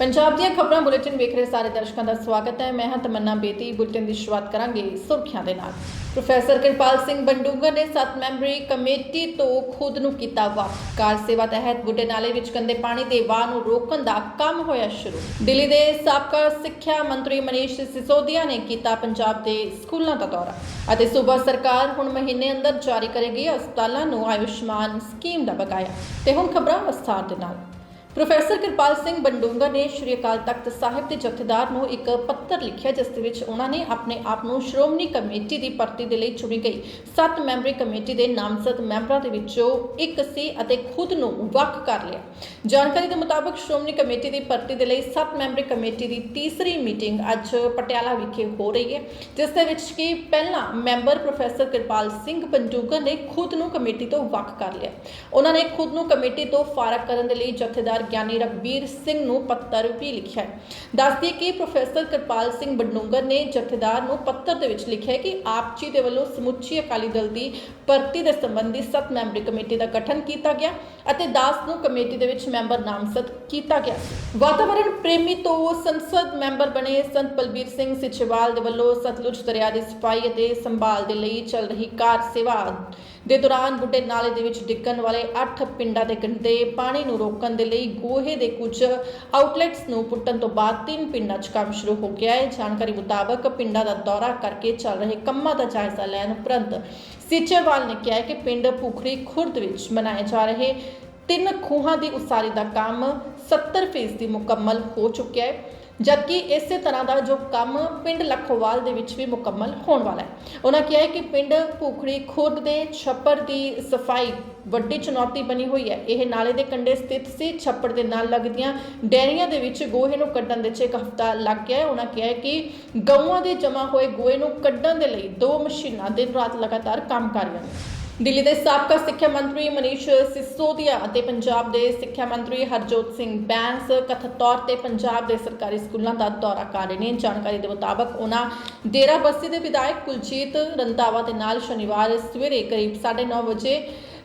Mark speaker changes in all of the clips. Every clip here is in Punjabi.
Speaker 1: ਪੰਜਾਬ ਦੀਆਂ ਖਬਰਾਂ ਬੁਲੇਟਿਨ ਵੇਖ ਰਹੇ ਸਾਰੇ ਦਰਸ਼ਕਾਂ ਦਾ ਸਵਾਗਤ ਹੈ। ਮੈਂ ਹਾਂ ਤਮੰਨਾ ਬੇਦੀ। ਬੁਲੇਟਿਨ ਦੀ ਸ਼ੁਰੂਆਤ ਕਰਾਂਗੇ ਸੁਰਖੀਆਂ ਦੇ ਨਾਲ। ਪ੍ਰੋਫੈਸਰ ਕਿਰਪਾਲ ਸਿੰਘ ਬੰਡੂਗਰ ਨੇ 7 ਮੈਂਬਰੀ ਕਮੇਟੀ ਤੋਂ ਖੁਦ ਨੂੰ ਕੀਤਾ ਵਾਕ। ਕਾਰ ਸੇਵਾ ਤਹਿਤ ਬੁੱਢੇ ਨਾਲੇ ਵਿੱਚ ਗੰਦੇ ਪਾਣੀ ਦੇ ਵਾਹ ਨੂੰ ਰੋਕਣ ਦਾ ਕੰਮ ਹੋਇਆ ਸ਼ੁਰੂ। ਦਿੱਲੀ ਦੇ ਸਾਬਕਾ ਸਿੱਖਿਆ ਮੰਤਰੀ ਮਨੀਸ਼ ਸਿਸੋਦੀਆ ਨੇ ਕੀਤਾ ਪੰਜਾਬ ਦੇ ਸਕੂਲਾਂ ਦਾ ਦੌਰਾ ਅਤੇ ਸੂਬਾ ਸਰਕਾਰ ਹੁਣ ਮਹੀਨੇ ਅੰਦਰ ਜਾਰੀ ਕਰੇਗੀ ਹਸਪਤਾਲਾਂ ਨੂੰ ਆਯੁਸ਼ਮਾਨ ਸਕੀਮ ਦਾ ਬਕਾਇਆ। ਤੇ ਹੁਣ ਖਬਰਾਂ ਵਿਸਥਾਰ ਦੇ ਨਾਲ। ਪ੍ਰੋਫੈਸਰ ਕਿਰਪਾਲ ਸਿੰਘ ਬੰਡੂੰਗਾ ਨੇ ਸ਼੍ਰੀ ਅਕਾਲ ਤਖਤ ਸਾਹਿਬ ਦੇ ਜਥੇਦਾਰ ਨੂੰ ਇੱਕ ਪੱਤਰ ਲਿਖਿਆ, ਜਿਸ ਦੇ ਵਿੱਚ ਉਹਨਾਂ ਨੇ ਆਪਣੇ ਆਪ ਨੂੰ ਸ਼੍ਰੋਮਣੀ ਕਮੇਟੀ ਦੀ ਭਰਤੀ ਦੇ ਲਈ ਚੁਣੀ ਗਈ। 7 ਮੈਂਬਰੀ ਕਮੇਟੀ ਦੇ ਨਾਮਜ਼ਦ ਮੈਂਬਰਾਂ ਦੇ ਵਿੱਚੋਂ ਇੱਕ ਸੀ ਅਤੇ ਖੁਦ ਨੂੰ ਵੱਖ ਕਰ ਲਿਆ। ਜਾਣਕਾਰੀ ਦੇ ਮੁਤਾਬਕ ਸ਼੍ਰੋਮਣੀ ਕਮੇਟੀ ਦੀ ਭਰਤੀ ਦੇ ਲਈ 7 ਮੈਂਬਰੀ ਕਮੇਟੀ ਦੀ ਤੀਸਰੀ ਮੀਟਿੰਗ ਅੱਜ ਪਟਿਆਲਾ ਵਿਖੇ ਹੋ ਰਹੀ ਹੈ, ਜਿਸ ਦੇ ਵਿੱਚ ਕਿ ਪਹਿਲਾਂ ਮੈਂਬਰ ਪ੍ਰੋਫੈਸਰ ਕਿਰਪਾਲ ਸਿੰਘ ਬੰਡੂੰਗਰ ਨੇ ਖੁਦ ਨੂੰ ਕਮੇਟੀ ਤੋਂ ਵੱਖ ਕਰ ਲਿਆ। ਉਹਨਾਂ ਨੇ ਖੁਦ ਨੂੰ ਕਮੇਟੀ ਤੋਂ ਫਾਰਗ ਕਰਨ ਦੇ ਲਈ ਜਥੇਦਾਰ ਗਿਆਨੀ ਰਘਬੀਰ ਸਿੰਘ ਨੂੰ ਪੱਤਰ ਵੀ ਲਿਖਿਆ ਹੈ। ਦੱਸਦੀ ਕਿ ਪ੍ਰੋਫੈਸਰ ਕਿਰਪਾਲ ਸਿੰਘ ਬੰਡੂੰਗਰ ਨੇ ਜਥੇਦਾਰ ਨੂੰ ਪੱਤਰ ਦੇ ਵਿੱਚ ਲਿਖਿਆ ਕਿ ਆਪ ਜੀ ਦੇ ਵੱਲੋਂ ਸਮੁੱਚੀ ਅਕਾਲੀ ਦਲ ਦੀ ਭਰਤੀ ਦੇ ਸੰਬੰਧੀ ਸੱਤ ਮੈਂਬਰੀ ਕਮੇਟੀ ਦਾ ਗਠਨ ਕੀਤਾ ਗਿਆ ਅਤੇ ਦਾਸ ਨੂੰ ਕਮੇਟੀ ਦੇ ਵਿੱਚ ਮੈਂਬਰ ਨਾਮਜ਼ਦ ਕੀਤਾ ਗਿਆ ਵਾਤਾਵਰਣ ਪ੍ਰੇਮੀ ਤੋਂ ਸੰਸਦ ਮੈਂਬਰ ਬਣੇ ਸੰਤ ਬਲਬੀਰ ਸਿੰਘ ਸਿਚੇਵਾਲ ਦੇ ਵੱਲੋਂ ਸਤਲੁਜ ਦਰਿਆ ਦੀ ਸਫ਼ਾਈ ਅਤੇ ਸੰਭਾਲ ਦੇ ਲਈ ਚੱਲ ਰਹੀ ਕਾਰ ਸੇਵਾ ਦੇ ਦੌਰਾਨ ਬੁੱਢੇ ਨਾਲੇ ਦੇ ਵਿੱਚ ਡਿੱਗਣ ਵਾਲੇ 8 ਪਿੰਡਾਂ ਦੇ ਗੰਦੇ ਪਾਣੀ ਨੂੰ ਰੋਕਣ ਦੇ ਲਈ ਗੋਹੇ ਦੇ ਕੁਝ ਆਊਟਲੈਟਸ ਨੂੰ ਪੁੱਟਣ ਤੋਂ ਬਾਅਦ ਤਿੰਨ ਪਿੰਡਾਂ 'ਚ ਕੰਮ ਸ਼ੁਰੂ ਹੋ ਗਿਆ ਹੈ। ਜਾਣਕਾਰੀ ਮੁਤਾਬਕ ਪਿੰਡਾਂ ਦਾ ਦੌਰਾ ਕਰਕੇ ਚੱਲ ਰਹੇ ਕੰਮਾਂ ਦਾ ਜਾਇਜ਼ਾ ਲੈਣ ਉਪਰੰਤ ਸੀਚੇਵਾਲ ਨੇ ਕਿਹਾ ਕਿ ਪਿੰਡ ਭੁਖਰੀ ਖੁਰਦ ਵਿੱਚ ਮਨਾਏ ਜਾ ਰਹੇ ਤਿੰਨ ਖੂਹਾਂ ਦੀ ਉਸਾਰੀ ਦਾ ਕੰਮ 70% ਮੁਕੰਮਲ ਹੋ ਚੁੱਕਿਆ ਹੈ। ਜਦਕਿ ਇਸੇ ਤਰ੍ਹਾਂ ਦਾ ਜੋ ਕੰਮ ਪਿੰਡ ਲੱਖੋਵਾਲ ਦੇ ਵਿੱਚ ਵੀ ਮੁਕੰਮਲ ਹੋਣ ਵਾਲਾ ਹੈ। ਉਹਨਾਂ ਕਿਹਾ ਹੈ ਕਿ ਪਿੰਡ ਭੂਖੜੀ ਖੁਰਦ ਦੇ ਛੱਪੜ ਦੀ ਸਫ਼ਾਈ ਵੱਡੀ ਚੁਣੌਤੀ ਬਣੀ ਹੋਈ ਹੈ। ਇਹ ਨਾਲੇ ਦੇ ਕੰਢੇ ਸਥਿਤ ਸੀ। ਛੱਪੜ ਦੇ ਨਾਲ ਲੱਗਦੀਆਂ ਡੈਰੀਆਂ ਦੇ ਵਿੱਚ ਗੋਹੇ ਨੂੰ ਕੱਢਣ ਦੇ 'ਚ ਇੱਕ ਹਫ਼ਤਾ ਲੱਗ ਗਿਆ ਹੈ। ਉਹਨਾਂ ਕਿਹਾ ਹੈ ਕਿ ਗਊਆਂ ਦੇ ਜਮ੍ਹਾਂ ਹੋਏ ਗੋਹੇ ਨੂੰ ਕੱਢਣ ਦੇ ਲਈ ਦੋ ਮਸ਼ੀਨਾਂ ਦਿਨ ਰਾਤ ਲਗਾਤਾਰ ਕੰਮ ਕਰ ਰਹੀਆਂ ਨੇ। ਦਿੱਲੀ ਦੇ ਸਾਬਕਾ ਸਿੱਖਿਆ ਮੰਤਰੀ ਮਨੀਸ਼ ਸਿਸੋਦੀਆ ਅਤੇ ਪੰਜਾਬ ਦੇ ਸਿੱਖਿਆ ਮੰਤਰੀ ਹਰਜੋਤ ਸਿੰਘ ਬੈਂਸ ਕਥਿਤ ਤੌਰ ਤੇ ਪੰਜਾਬ ਦੇ ਸਰਕਾਰੀ ਸਕੂਲਾਂ ਦਾ ਦੌਰਾ ਕਰ ਰਹੇ ਨੇ। ਜਾਣਕਾਰੀ ਦੇ ਮੁਤਾਬਕ ਉਹਨਾਂ ਡੇਰਾ ਬੱਸੀ ਦੇ ਵਿਧਾਇਕ ਕੁਲਜੀਤ ਰੰਧਾਵਾ ਦੇ ਨਾਲ ਸ਼ਨੀਵਾਰ ਸਵੇਰੇ ਕਰੀਬ 9:30 ਵਜੇ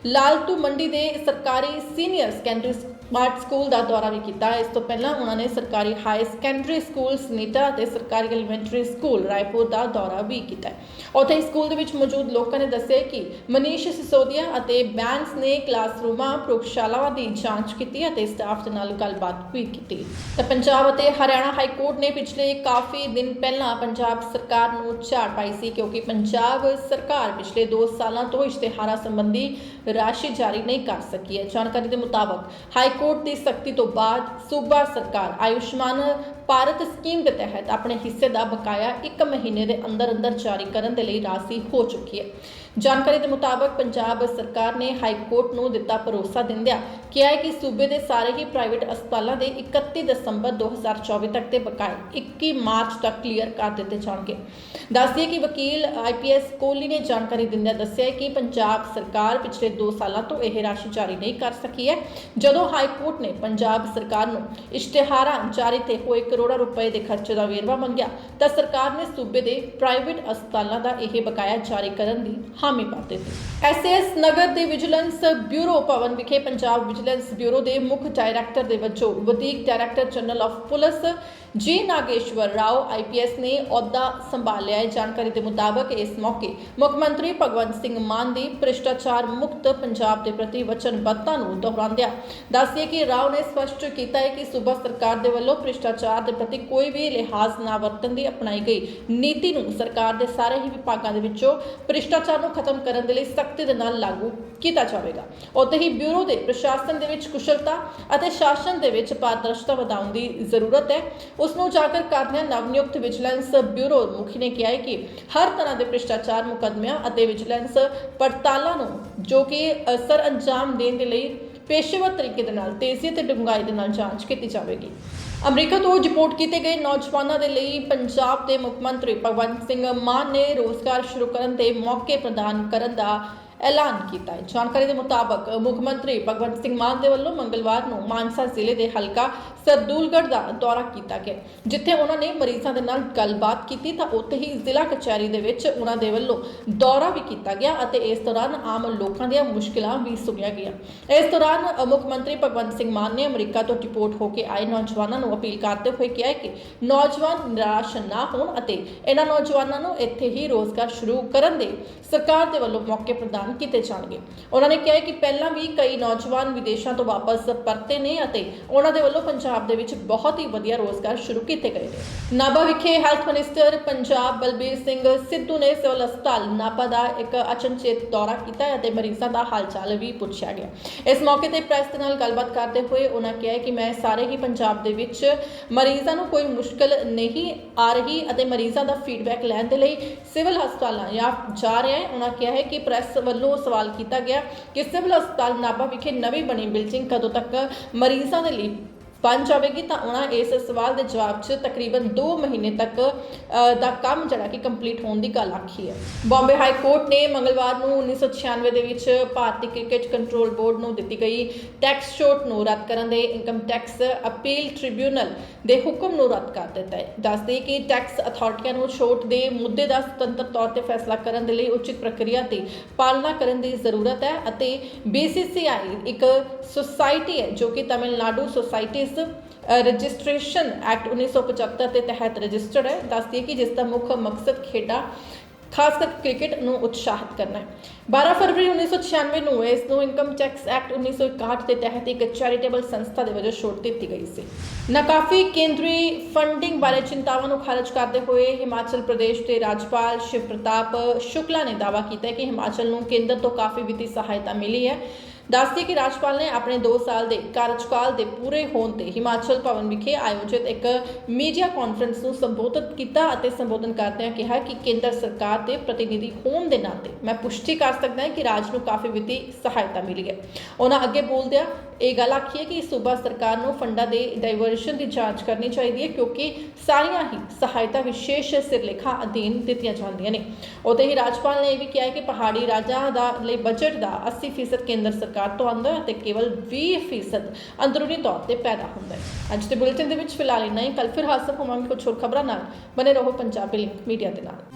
Speaker 1: ਲਾਲਤੂ ਮੰਡੀ ਦੇ ਸਰਕਾਰੀ ਸੀਨੀਅਰ ਸੈਕੰਡਰੀ ਸਮਾਰਟ ਸਕੂਲ ਦਾ ਦੌਰਾ ਵੀ ਕੀਤਾ। ਇਸ ਤੋਂ ਪਹਿਲਾਂ ਉਹਨਾਂ ਨੇ ਸਰਕਾਰੀ ਹਾਈ ਸੈਕੰਡਰੀ ਸਕੂਲ ਸਨੀਟਾ ਅਤੇ ਸਰਕਾਰੀ ਐਲੀਮੈਂਟਰੀ ਸਕੂਲ ਰਾਏਪੁਰ ਦਾ ਦੌਰਾ ਵੀ ਕੀਤਾ ਉੱਥੇ ਸਕੂਲ ਦੇ ਵਿੱਚ ਮੌਜੂਦ ਲੋਕਾਂ ਨੇ ਦੱਸਿਆ ਕਿ ਮਨੀਸ਼ ਸਿਸੋਦੀਆ ਅਤੇ ਬੈਂਸ ਨੇ ਕਲਾਸਰੂਮਾਂ, ਪ੍ਰਯੋਗਸ਼ਾਲਾਵਾਂ ਦੀ ਜਾਂਚ ਕੀਤੀ ਅਤੇ ਸਟਾਫ ਦੇ ਨਾਲ ਗੱਲਬਾਤ ਵੀ ਕੀਤੀ। ਤਾਂ ਪੰਜਾਬ ਅਤੇ ਹਰਿਆਣਾ ਹਾਈ ਕੋਰਟ ਨੇ ਪਿਛਲੇ ਕਾਫੀ ਦਿਨ ਪਹਿਲਾਂ ਪੰਜਾਬ ਸਰਕਾਰ ਨੂੰ ਝਾੜ ਪਾਈ ਸੀ ਕਿਉਂਕਿ ਪੰਜਾਬ ਸਰਕਾਰ ਪਿਛਲੇ 2 ਸਾਲਾਂ ਤੋਂ ਇਸ਼ਤਿਹਾਰਾਂ ਸੰਬੰਧੀ ਰਾਸ਼ੀ ਜਾਰੀ ਨਹੀਂ ਕਰ ਸਕੀ ਹੈ। ਜਾਣਕਾਰੀ ਦੇ ਮੁਤਾਬਕ ਹਾਈ ਕੋਰਟ ਦੀ ਸਖਤੀ ਤੋਂ ਬਾਅਦ ਸੂਬਾ ਸਰਕਾਰ ਆਯੁਸ਼ਮਾਨ ਭਾਰਤ ਸਕੀਮ ਦੇ ਤਹਿਤ ਆਪਣੇ ਹਿੱਸੇ ਦਾ ਬਕਾਇਆ 1 ਮਹੀਨੇ ਦੇ ਅੰਦਰ ਅੰਦਰ ਜਾਰੀ ਕਰਨ ਦੇ ਲਈ ਰਾਸ਼ੀ ਹੋ ਚੁੱਕੀ ਹੈ। ਜਾਣਕਾਰੀ ਦੇ ਮੁਤਾਬਕ ਪੰਜਾਬ ਸਰਕਾਰ ਨੇ ਹਾਈ ਕੋਰਟ ਨੂੰ ਦਿੱਤਾ ਭਰੋਸਾ ਦਿੰਦਿਆਂ ਕਿਹਾ ਹੈ ਕਿ ਸੂਬੇ ਦੇ ਸਾਰੇ ਹੀ ਪ੍ਰਾਈਵੇਟ ਹਸਪਤਾਲਾਂ ਦੇ 31 ਦਸੰਬਰ 2024 ਤੱਕ ਦੇ ਬਕਾਏ 21 ਮਾਰਚ ਤੱਕ ਕਲੀਅਰ ਕਰ ਦਿੱਤੇ ਜਾਣਗੇ। ਦੱਸਦੀਏ ਕਿ ਵਕੀਲ ਆਈਪੀਐਸ ਕੋਹਲੀ ਨੇ ਜਾਣਕਾਰੀ ਦਿੰਦਿਆਂ ਦੱਸਿਆ ਕਿ ਪੰਜਾਬ ਸਰਕਾਰ ਪਿਛਲੇ 2 ਸਾਲਾਂ ਤੋਂ ਇਹ ਰਾਸ਼ੀ ਜਾਰੀ ਨਹੀਂ ਕਰ ਸਕੀ ਹੈ। ਜਦੋਂ ਹਾਈ ਕੋਰਟ ਨੇ ਪੰਜਾਬ ਸਰਕਾਰ ਨੂੰ ਇਸ਼ਤਿਹਾਰਾਂ ਜਾਰੀ ਤੇ ਹੋਏ ਕਰੋੜਾਂ ਰੁਪਏ ਦੇ ਖਰਚੇ ਦਾ ਵੇਰਵਾ ਮੰਗਿਆ ਤਾਂ ਸਰਕਾਰ ਨੇ ਸੂਬੇ ਦੇ ਪ੍ਰਾਈਵੇਟ ਹਸਪਤਾਲਾਂ ਦਾ ਇਹ ਬਕਾਇਆ ਜਾਰੀ ਕਰਨ ਦੀ ਹਾਮੀ ਭਰ ਦਿੱਤੀ। ਐਸਐਸ ਨਗਰ ਦੇ ਵਿਜੀਲੈਂਸ ਬਿਊਰੋ ਭਵਨ ਵਿਖੇ ਪੰਜਾਬ ਵਿਜੀਲੈਂਸ ਬਿਊਰੋ ਦੇ ਮੁੱਖ ਡਾਇਰੈਕਟਰ ਦੇ ਵਜੋਂ ਵਧੀਕ director general of police G Nageshwar Rao IPS ਨੇ ਅਹੁਦਾ ਸੰਭਾਲਿਆ। ਹੈ ਜਾਣਕਾਰੀ ਦੇ ਮੁਤਾਬਕ ਇਸ ਮੌਕੇ ਮੁੱਖ ਮੰਤਰੀ ਭਗਵੰਤ ਸਿੰਘ ਮਾਨ ਦੀ ਭ੍ਰਿਸ਼ਟਾਚਾਰ ਮੁਕਤ ਪੰਜਾਬ ਦੇ ਪ੍ਰਤੀ ਵਚਨਬੱਧਤਾ ਨੂੰ ਦੁਹਰਾਉਂਦਿਆਂ ਦੱਸਿਆ ਕਿ ਰਾਓ ਨੇ ਸਪਸ਼ਟ ਕੀਤਾ ਹੈ ਕਿ ਸੂਬਾ ਸਰਕਾਰ ਦੇ ਵੱਲੋਂ ਭ੍ਰਿਸ਼ਟਾਚਾਰ ਦੇ ਪ੍ਰਤੀ ਕੋਈ ਵੀ ਲਿਹਾਜ਼ ਨਾ ਵਰਤਣ ਦੀ ਅਪਣਾਈ ਗਈ। ਨੀਤੀ ਨੂੰ ਸਰਕਾਰ ਦੇ ਸਾਰੇ ਹੀ ਵਿਭਾਗਾਂ ਦੇ ਵਿੱਚੋਂ ਭ੍ਰਿਸ਼ਟਾਚਾਰ ਨੂੰ ਖਤਮ ਕਰਨ ਦੇ ਲਈ ਸਖਤੀ ਦੇ ਨਾਲ ਲਾਗੂ ਕੀਤਾ ਜਾਵੇਗਾ। ਉੱਥੇ ਹੀ ਬਿਊਰੋ ਦੇ ਪ੍ਰਸ਼ਾਸਨ ਦੇ ਵਿੱਚ ਕੁਸ਼ਲਤਾ ਅਤੇ ਸ਼ਾਸਨ ਦੇ ਵਿੱਚ ਪਾਰਦਰਸ਼ਤਾ ਵਧਾਉਣ ਦੀ ਜ਼ਰੂਰਤ ਹੈ। ਉਸ ਨੂੰ ਉਜਾਗਰ ਕਰਦਿਆਂ ਨਵਨਿਯੁਕਤ ਵਿਜੀਲੈਂਸ ਬਿਊਰੋ ਮੁਖੀ ਨੇ ਕਿਹਾ ਹੈ ਕਿ ਹਰ ਤਰ੍ਹਾਂ ਦੇ ਭ੍ਰਿਸ਼ਟਾਚਾਰ ਮੁਕੱਦਮਿਆਂ ਅਤੇ ਵਿਜੀਲੈਂਸ ਪੜਤਾਲਾਂ ਨੂੰ ਜੋ ਕਿ ਅਸਰ ਅੰਜਾਮ ਦੇਣ ਦੇ ਲਈ ਪੇਸ਼ੇਵਰ ਤਰੀਕੇ ਦੇ ਨਾਲ, ਤੇਜ਼ੀ ਅਤੇ ਡੂੰਘਾਈ ਦੇ ਨਾਲ ਜਾਂਚ ਕੀਤੀ ਜਾਵੇਗੀ। ਅਮਰੀਕਾ ਤੋਂ ਰਿਪੋਰਟ ਕੀਤੇ ਗਏ ਨੌਜਵਾਨਾਂ ਦੇ ਲਈ ਪੰਜਾਬ ਦੇ ਮੁੱਖ ਮੰਤਰੀ ਭਗਵੰਤ ਸਿੰਘ ਮਾਨ ਨੇ ਰੋਜ਼ਗਾਰ ਸ਼ੁਰੂ ਕਰਨ ਦੇ ਮੌਕੇ ਪ੍ਰਦਾਨ ਕਰਨ ਦਾ ਐਲਾਨ ਕੀਤਾ ਹੈ। ਜਾਣਕਾਰੀ ਦੇ ਮੁਤਾਬਕ, ਮੁੱਖ ਮੰਤਰੀ ਭਗਵੰਤ ਸਿੰਘ ਮਾਨ ਦੇ ਵੱਲੋਂ ਮੰਗਲਵਾਰ ਨੂੰ ਮਾਨਸਾ ਜ਼ਿਲ੍ਹੇ ਦੇ ਹਲਕਾ ਸਰਦੂਲਗੜ੍ਹ ਦਾ ਦੌਰਾ ਕੀਤਾ ਗਿਆ, ਜਿੱਥੇ ਉਹਨਾਂ ਨੇ ਮਰੀਜ਼ਾਂ ਦੇ ਨਾਲ ਗੱਲਬਾਤ ਕੀਤੀ ਤਾਂ ਉੱਥੇ ਹੀ ਜ਼ਿਲ੍ਹਾ ਕਚਹਿਰੀ ਦੇ ਵਿੱਚ ਉਹਨਾਂ ਦੇ ਵੱਲੋਂ ਦੌਰਾ ਵੀ ਕੀਤਾ ਗਿਆ ਅਤੇ ਇਸ ਦੌਰਾਨ ਆਮ ਲੋਕਾਂ ਦੀਆਂ ਮੁਸ਼ਕਿਲਾਂ ਵੀ ਸੁਣੀਆਂ ਗਈਆਂ। ਇਸ ਦੌਰਾਨ ਮੁੱਖ ਮੰਤਰੀ ਭਗਵੰਤ ਸਿੰਘ ਮਾਨ ਨੇ ਅਮਰੀਕਾ ਤੋਂ ਡਿਪੋਰਟ ਹੋ ਕੇ ਆਏ ਨੌਜਵਾਨਾਂ ਨੂੰ ਅਪੀਲ ਕਰਦੇ ਹੋਏ ਕਿਹਾ ਕਿ ਨੌਜਵਾਨ ਨਿਰਾਸ਼ ਨਾ ਹੋਣ ਅਤੇ ਇਹਨਾਂ ਨੌਜਵਾਨਾਂ ਨੂੰ ਇੱਥੇ ਹੀ ਰੋਜ਼ਗਾਰ ਸ਼ੁਰੂ ਕਰਨ ਦੇ ਸਰਕਾਰ ਦੇ ਵੱਲੋਂ ਮੌਕੇ ਪ੍ਰਦਾਨ ਕੀਤੇ ਜਾਣਗੇ। ਉਹਨਾਂ ਨੇ ਕਿਹਾ ਕਿ ਪਹਿਲਾਂ ਵੀ ਕਈ ਨੌਜਵਾਨ ਵਿਦੇਸ਼ਾਂ ਤੋਂ ਵਾਪਸ ਪਰਤੇ ਨੇ ਅਤੇ ਉਹਨਾਂ ਦੇ ਵੱਲੋਂ ਪੰਜਾਬ ਦੇ ਵਿੱਚ ਬਹੁਤ ਹੀ ਵਧੀਆ ਰੋਜ਼ਗਾਰ ਸ਼ੁਰੂ ਕੀਤੇ ਗਏ ਨੇ। ਨਾਭਾ ਵਿਖੇ ਹੈਲਥ ਮਿਨਿਸਟਰ ਪੰਜਾਬ ਬਲਬੀਰ ਸਿੰਘ ਸਿੱਧੂ ਨੇ ਸਿਵਲ ਹਸਪਤਾਲ ਨਾਭਾ ਦਾ ਇੱਕ ਅਚਨਚੇਤ ਦੌਰਾ ਕੀਤਾ ਅਤੇ ਮਰੀਜ਼ਾਂ ਦਾ ਹਾਲ ਚਾਲ ਵੀ ਪੁੱਛਿਆ ਗਿਆ। ਇਸ ਮੌਕੇ ਤੇ ਪ੍ਰੈਸ ਦੇ ਨਾਲ ਗੱਲਬਾਤ ਕਰਦੇ ਹੋਏ ਉਹਨਾਂ ਕਿਹਾ ਕਿ ਮੈਂ ਸਾਰੇ ਹੀ ਪੰਜਾਬ ਦੇ ਵਿੱਚ ਮਰੀਜ਼ਾਂ ਨੂੰ ਕੋਈ ਮੁਸ਼ਕਲ ਨਹੀਂ ਆ ਰਹੀ ਅਤੇ ਮਰੀਜ਼ਾਂ ਦਾ ਫੀਡਬੈਕ ਲੈਣ ਦੇ ਲਈ ਸਿਵਲ ਹਸਪਤਾਲਾਂ ਜਾਂ ਜਾ ਰਿਹਾ ਹੈ। ਉਹਨਾਂ ਕਿਹਾ ਹੈ ਕਿ ਪ੍ਰੈਸ ਵੱਲੋਂ ਸਵਾਲ ਕੀਤਾ ਗਿਆ ਕਿ ਸਿਵਲ ਹਸਪਤਾਲ ਨਾਭਾ ਵਿਖੇ ਨਵੀਂ ਬਣੀ ਬਿਲਡਿੰਗ ਕਦੋਂ ਤੱਕ ਮਰੀਜ਼ਾਂ ਦੇ ਲਈ ਬਣ ਜਾਵੇਗੀ ਤਾਂ ਉਹਨਾਂ ਇਸ ਸਵਾਲ ਦੇ ਜਵਾਬ 'ਚ ਤਕਰੀਬਨ 2 ਮਹੀਨੇ ਤੱਕ ਦਾ ਕੰਮ ਜਿਹੜਾ ਕਿ ਕੰਪਲੀਟ ਹੋਣ ਦੀ ਗੱਲ ਆਖੀ ਹੈ। ਬੰਬੇ ਹਾਈ ਕੋਰਟ ਨੇ ਮੰਗਲਵਾਰ ਨੂੰ 1996 ਦੇ ਵਿੱਚ ਭਾਰਤੀ ਕ੍ਰਿਕਟ ਕੰਟਰੋਲ ਬੋਰਡ ਨੂੰ ਦਿੱਤੀ ਗਈ ਟੈਕਸ ਛੋਟ ਨੂੰ ਰੱਦ ਕਰਨ ਦੇ ਇਨਕਮ ਟੈਕਸ ਅਪੀਲ ਟ੍ਰਿਬਿਊਨਲ ਦੇ ਹੁਕਮ ਨੂੰ ਰੱਦ ਕਰ ਦਿੱਤਾ ਹੈ। ਦੱਸਦੇ ਕਿ ਟੈਕਸ ਅਥਾਰਟੀਆਂ ਨੂੰ ਛੋਟ ਦੇ ਮੁੱਦੇ ਦਾ ਸੁਤੰਤਰ ਤੌਰ ਤੇ ਫੈਸਲਾ ਕਰਨ ਦੇ ਲਈ ਉਚਿਤ ਪ੍ਰਕਿਰਿਆ 'ਤੇ ਪਾਲਣਾ ਕਰਨ ਦੀ ਜ਼ਰੂਰਤ ਹੈ ਅਤੇ BCCI ਇੱਕ ਸੁਸਾਇਟੀ ਹੈ ਜੋ ਕਿ ਤਾਮਿਲਨਾਡੂ ਸੁਸਾਇਟੀਜ਼ ਰਜਿਸਟ੍ਰੇਸ਼ਨ ਐਕਟ 1975 ਦੇ ਤਹਿਤ ਰਜਿਸਟਰਡ ਹੈ, ਦੱਸਦੀ ਹੈ ਕਿ ਜਿਸ ਦਾ ਮੁੱਖ ਮਕਸਦ ਖੇਡਾਂ, ਖਾਸ ਕਰਕੇ ਕ੍ਰਿਕਟ ਨੂੰ ਉਤਸ਼ਾਹਿਤ ਕਰਨਾ ਹੈ। 12 ਫਰਵਰੀ 1996 ਨੂੰ ਇਸ ਨੂੰ ਇਨਕਮ ਟੈਕਸ ਐਕਟ 1961 ਦੇ ਤਹਿਤ ਇੱਕ ਚੈਰੀਟੇਬਲ ਸੰਸਥਾ ਦੇ ਵਜੋਂ ਛੋਟ ਦਿੱਤੀ ਗਈ ਸੀ। ਨਾਕਾਫੀ ਕੇਂਦਰੀ ਫੰਡਿੰਗ ਬਾਰੇ ਚਿੰਤਾਵਾਂ ਨੂੰ ਖਾਰਜ ਕਰਦੇ ਹੋਏ ਹਿਮਾਚਲ ਪ੍ਰਦੇਸ਼ ਦੇ ਰਾਜਪਾਲ ਸ਼ਿਵ ਪ੍ਰਤਾਪ ਸ਼ੁਕਲਾ ਨੇ ਦਾਅਵਾ ਕੀਤਾ ਕਿ ਹਿਮਾਚਲ ਨੂੰ ਕੇਂਦਰ ਤੋਂ ਕਾਫੀ ਵਿੱਤੀ ਸਹਾਇਤਾ ਮਿਲੀ ਹੈ। ਦੱਸਦੀ ਕਿ ਰਾਜਪਾਲ ਨੇ ਆਪਣੇ 2 ਸਾਲ ਦੇ ਕਾਰਜਕਾਲ ਦੇ ਪੂਰੇ ਹੋਣ ਤੇ ਹਿਮਾਚਲ ਭਵਨ ਵਿਖੇ ਆਯੋਜਿਤ ਇੱਕ ਮੀਡੀਆ ਕਾਨਫਰੰਸ ਨੂੰ ਸੰਬੋਧਿਤ ਕੀਤਾ ਅਤੇ ਸੰਬੋਧਨ ਕਰਦਿਆਂ ਕਿਹਾ ਕਿ ਕੇਂਦਰ ਸਰਕਾਰ ਦੇ ਪ੍ਰਤੀਨਿਧੀ ਹੋਣ ਦੇ ਨਾਤੇ ਮੈਂ ਪੁਸ਼ਟੀ ਕਰ ਸਕਦਾ ਹਾਂ ਕਿ ਰਾਜ ਨੂੰ ਕਾਫੀ ਵਿੱਤੀ ਸਹਾਇਤਾ ਮਿਲੀ ਹੈ। ਉਹਨਾਂ ਅੱਗੇ ਬੋਲਦਿਆਂ ਇਹ ਗੱਲ ਆਖੀ ਹੈ ਕਿ ਸੂਬਾ ਸਰਕਾਰ ਨੂੰ ਫੰਡਾਂ ਦੇ ਡਾਈਵਰਸ਼ਨ ਦੀ ਜਾਂਚ ਕਰਨੀ ਚਾਹੀਦੀ ਹੈ, ਕਿਉਂਕਿ ਸਾਰੀਆਂ ਹੀ ਸਹਾਇਤਾ ਵਿਸ਼ੇਸ਼ ਸਿਰਲੇਖਾਂ ਅਧੀਨ ਦਿੱਤੀਆਂ ਜਾਂਦੀਆਂ ਨੇ। ਉਤੇ ਹੀ ਰਾਜਪਾਲ ਨੇ ਇਹ ਵੀ ਕਿਹਾ ਹੈ ਕਿ ਪਹਾੜੀ ਰਾਜਾਂ ਦਾ ਲਈ ਬਜਟ ਦਾ 80% ਕੇਂਦਰ ਸਰਕਾਰ ਤੋਂ ਆਉਂਦਾ ਹੈ ਅਤੇ ਕੇਵਲ 20% ਅੰਦਰੂਨੀ ਤੌਰ ਤੇ ਪੈਦਾ ਹੁੰਦਾ ਹੈ। ਅੱਜ ਦੇ ਬੁਲੇਟਿਨ ਦੇ ਵਿੱਚ ਫਿਲਹਾਲ ਇੰਨਾ ਹੀ। ਕੱਲ ਫਿਰ ਹਾਜ਼ਰ ਹੋਵਾਂਗੇ ਕੁਝ ਹੋਰ ਖਬਰਾਂ ਨਾਲ। ਬਨੇ ਰਹੋ ਪੰਜਾਬੀ ਲਿੰਕ ਮੀਡੀਆ ਦੇ ਨਾਲ।